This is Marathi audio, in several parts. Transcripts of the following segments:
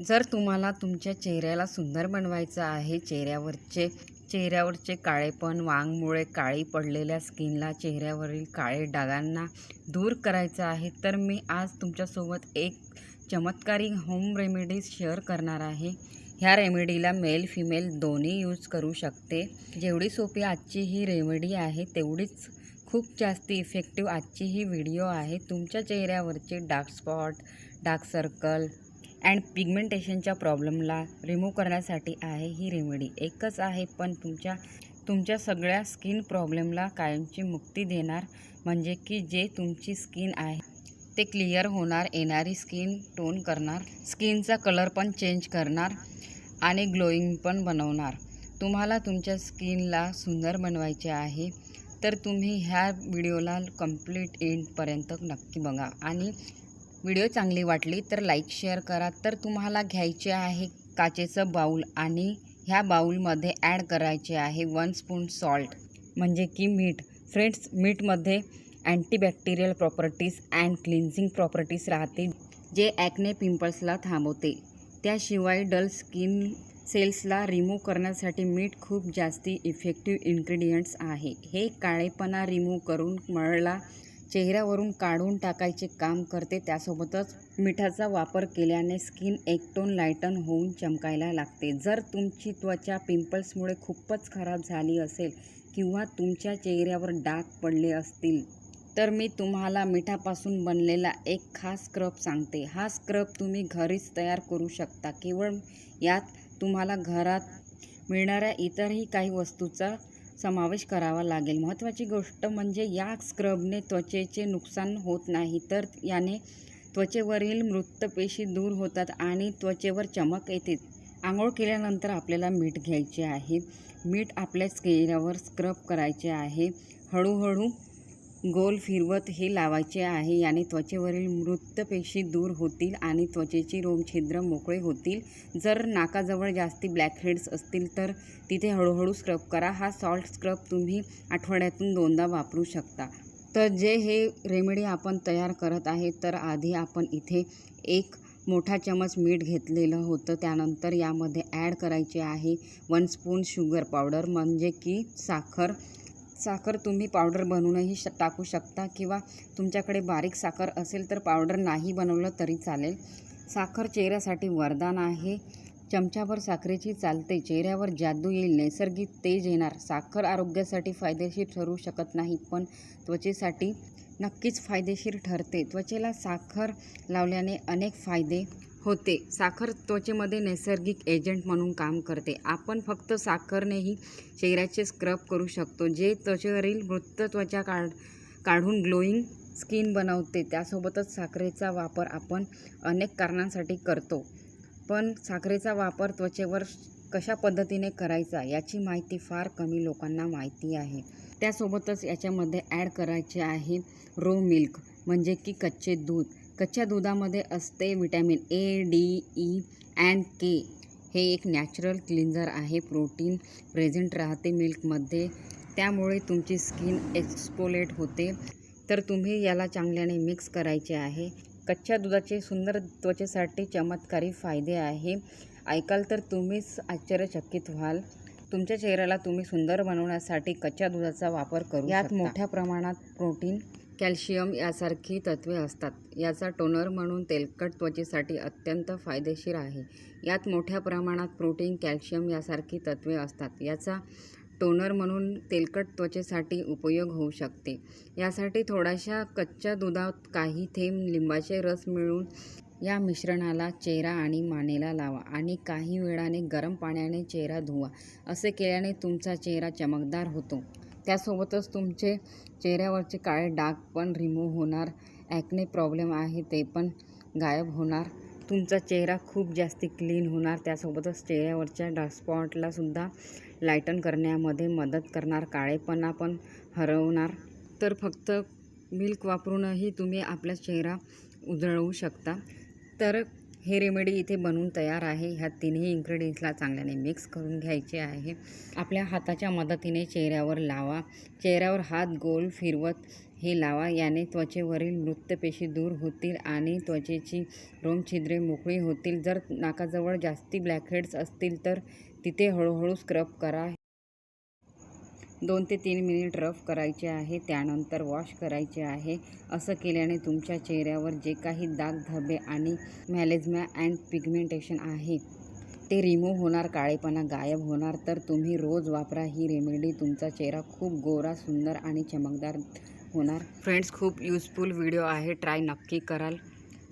जर तुम्हाला तुमच्या चेहऱ्याला सुंदर बनवायचं आहे चेहऱ्यावरचे चेहऱ्यावरचे काळेपण वांगमुळे काळी पडलेल्या स्किनला चेहऱ्यावरील काळे डागांना दूर करायचं आहे तर मी आज तुमच्यासोबत एक चमत्कारी होम रेमेडीज शेअर करणार आहे. ह्या रेमेडीला मेल फिमेल दोन्ही यूज करू शकते. जेवढी सोपी आजची ही रेमेडी आहे तेवढीच खूप जास्त इफेक्टिव्ह आजची ही व्हिडिओ आहे. तुमच्या चेहऱ्यावरचे dark spot dark circle and पिगमेंटेशनच्या प्रॉब्लेमला रिमूव्ह करण्यासाठी आहे ही रेमेडी. एकच आहे पण तुमच्या तुमच्या सगळ्या स्किन प्रॉब्लेमला कायमची मुक्ती देणार म्हणजे की जे तुमची स्किन आहे ते क्लिअर होणार येणारी स्किन टोन करणार स्किनचा कलर पण चेंज करणार आणि ग्लोईंग पण बनवणार. तुम्हाला तुमच्या स्किनला सुंदर बनवायचे आहे तर तुम्ही ह्या व्हिडिओला कंप्लीट एंडपर्यंत नक्की बघा. आणि व्हिडिओ चांगली वाटली तर लाईक शेअर करा. तर तुम्हाला घ्यायचे आहे काचेचं बाऊल आणि ह्या बाऊलमध्ये ॲड करायचे आहे वन स्पून सॉल्ट म्हणजे की मीठ. Friends मीठमध्ये antibacterial properties and cleansing properties राहते जे ॲक्ने पिंपल्सला थांबवते. त्याशिवाय डल स्किन सेल्सला रिमूव्ह करण्यासाठी मीठ खूप जास्ती इफेक्टिव्ह इन्ग्रेडियंट्स आहे. हे काळेपणा रिमूव्ह करून मळला चेहऱ्यावरून काढून टाकायचे काम करते. त्यासोबतच मिठाचा वापर केल्याने स्किन एकटोन लायटन होऊन चमकायला लागते. जर तुमची त्वचा पिंपल्समुळे खूपच खराब झाली असेल किंवा तुमच्या चेहऱ्यावर डाग पडले असतील तर मी तुम्हाला मिठापासून बनलेला एक खास स्क्रब सांगते. हा स्क्रब तुम्ही घरीच तयार करू शकता. केवळ यात तुम्हाला घरात मिळणाऱ्या इतरही काही वस्तूचा समावेश करावा लागेल. महत्त्वाची गोष्ट म्हणजे या स्क्रबने त्वचेचे नुकसान होत नाही तर याने त्वचेवरील मृतपेशी दूर होतात आणि त्वचेवर चमक येते. आंघोळ केल्यानंतर आपल्याला मीठ घ्यायचे आहे. मीठ आपल्या चेहऱ्यावर स्क्रब करायचे आहे. हळूहळू गोल फिरवत हे लावायचे आहे. याने त्वचेवरील मृतपेशी दूर होतील आणि त्वचेची रोमछिद्र मोकळे होतील. जर नाकाजवळ जास्ती ब्लॅकहेड्स असतील तर तिथे हळूहळू स्क्रब करा. हा सॉल्ट स्क्रब तुम्ही आठवड्यातून दोनदा वापरू शकता. तर जे हे रेमेडी आपण तयार करत आहे तर आधी आपण इथे एक मोठा चमच मीठ घेतलेलं होतं. त्यानंतर यामध्ये ॲड करायचे आहे वन स्पून शुगर पावडर म्हणजे की साखर. साखर तुम्ही पावडर बनवूनही श टाकू शकता किंवा तुमच्याकडे बारीक साखर असेल तर पावडर नाही बनवलं तरी चालेल. साखर चेहऱ्यासाठी वरदान आहे. चमच्याभर साखरेची चालते. चेहऱ्यावर जादू येईल. नैसर्गिक तेज येणार. साखर आरोग्यासाठी फायदेशीर ठरू शकत नाही पण त्वचेसाठी नक्कीच फायदेशीर ठरते. त्वचेला साखर लावल्याने अनेक फायदे होते. साखर त्वचेमध्ये नैसर्गिक एजंट म्हणून काम करते. आपण फक्त साखरनेही चेहऱ्याचे स्क्रब करू शकतो जे त्वचेवरील मृत त्वचा काढ काढून ग्लोईंग स्किन बनवते. त्यासोबतच साखरेचा वापर आपण अनेक कारणांसाठी करतो. पण साखरेचा वापर त्वचेवर कशा पद्धतीने करायचा याची माहिती फार कमी लोकांना माहिती आहे. त्यासोबतच याच्यामध्ये ॲड करायचे आहे रो मिल्क म्हणजे की कच्चे दूध. कच्च्या दुधामध्ये असते vitamin A D E and K. हे एक नॅचरल क्लिन्झर आहे प्रोटीन प्रेझेंट राहते मिल्कमध्ये. त्यामुळे तुमची स्किन एक्सपोलेट होते. तर तुम्ही याला चांगल्याने मिक्स करायचे आहे. कच्च्या दुधाचे सुंदर त्वचेसाठी चमत्कारी फायदे आहे. ऐकाल तर तुम्हीच आश्चर्यचकित व्हाल. तुमच्या चेहऱ्याला तुम्ही सुंदर बनवण्यासाठी कच्च्या दुधाचा वापर करू यात मोठ्या प्रमाणात प्रोटीन कॅल्शियम यासारखी तत्वे असतात. याचा टोनर म्हणून तेलकट त्वचेसाठी अत्यंत फायदेशीर आहे. यात मोठ्या प्रमाणात प्रोटीन कॅल्शियम यासारखी तत्वे असतात. याचा टोनर म्हणून तेलकट त्वचेसाठी उपयोग होऊ शकते. यासाठी थोड्याशा कच्च्या दुधात काही थेंब लिंबाचे रस मिळून या मिश्रणाला चेहरा आणि मानेला लावा आणि काही वेळाने गरम पाण्याने चेहरा धुवा. असे केल्याने तुमचा चेहरा चमकदार होतो. त्यासोबतच तुमचे चेहऱ्यावरचे काळे डाग पण रिमूव्ह होणार. ॲक्ने प्रॉब्लेम आहे ते पण गायब होणार. तुमचा चेहरा खूप जास्त क्लीन होणार. त्यासोबतच चेहऱ्यावरच्या डार्क स्पॉटलासुद्धा लाईटन लायटन करण्यामध्ये मदत करणार. काळेपणा पण हरवणार. तर फक्त मिल्क वापरूनही तुम्ही आपला चेहरा उजळवू शकता. तर हे रेमेडी इथे बनवून तयार आहे. ह्या तिन्ही इन्ग्रेडियंट्सला चांगल्याने मिक्स करून घ्यायचे आहे. आपल्या हाताच्या मदतीने चेहऱ्यावर लावा. चेहऱ्यावर हात गोल फिरवत हे लावा. याने त्वचेवरील मृतपेशी दूर होतील आणि त्वचेची रोमछिद्रे मोकळी होतील. जर नाकाजवळ जास्ती ब्लॅकहेड्स असतील तर तिथे हळूहळू स्क्रब करा. दोन ते तीन मिनिट रफ करायचे आहे त्यानंतर वॉश करायचे आहे. असं केल्याने तुमच्या चेहऱ्यावर जे काही दाग धबे आणि मॅलेजमा अँड पिगमेंटेशन आहे ते रिमूव्ह होणार काळेपणा गायब होणार. तर तुम्ही रोज वापरा ही रेमेडी. तुमचा चेहरा खूप गोरा सुंदर आणि चमकदार होणार. फ्रेंड्स खूप यूजफुल व्हिडिओ आहे. ट्राय नक्की कराल.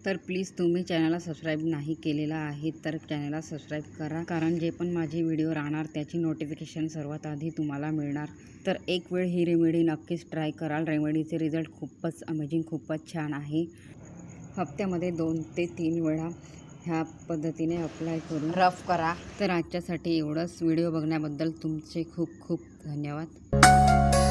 तर प्लीज तुम्ही चॅनलला सबस्क्राईब नाही केलेला आहे तर चॅनलला सबस्क्राईब करा. कारण जे पण माझे व्हिडिओ राहणार त्याची नोटिफिकेशन सर्वात आधी तुम्हाला मिळणार. तर एक वेळ ही रेमेडी नक्कीच ट्राय कराल. रेमेडीचे रिझल्ट खूपच अमेझिंग खूपच छान आहे. हप्त्यामध्ये दोन ते तीन वेळा ह्या पद्धतीने अप्लाय करून रफ करा. तर आजच्यासाठी एवढंच. व्हिडिओ बघण्याबद्दल तुमचे खूप खूप धन्यवाद.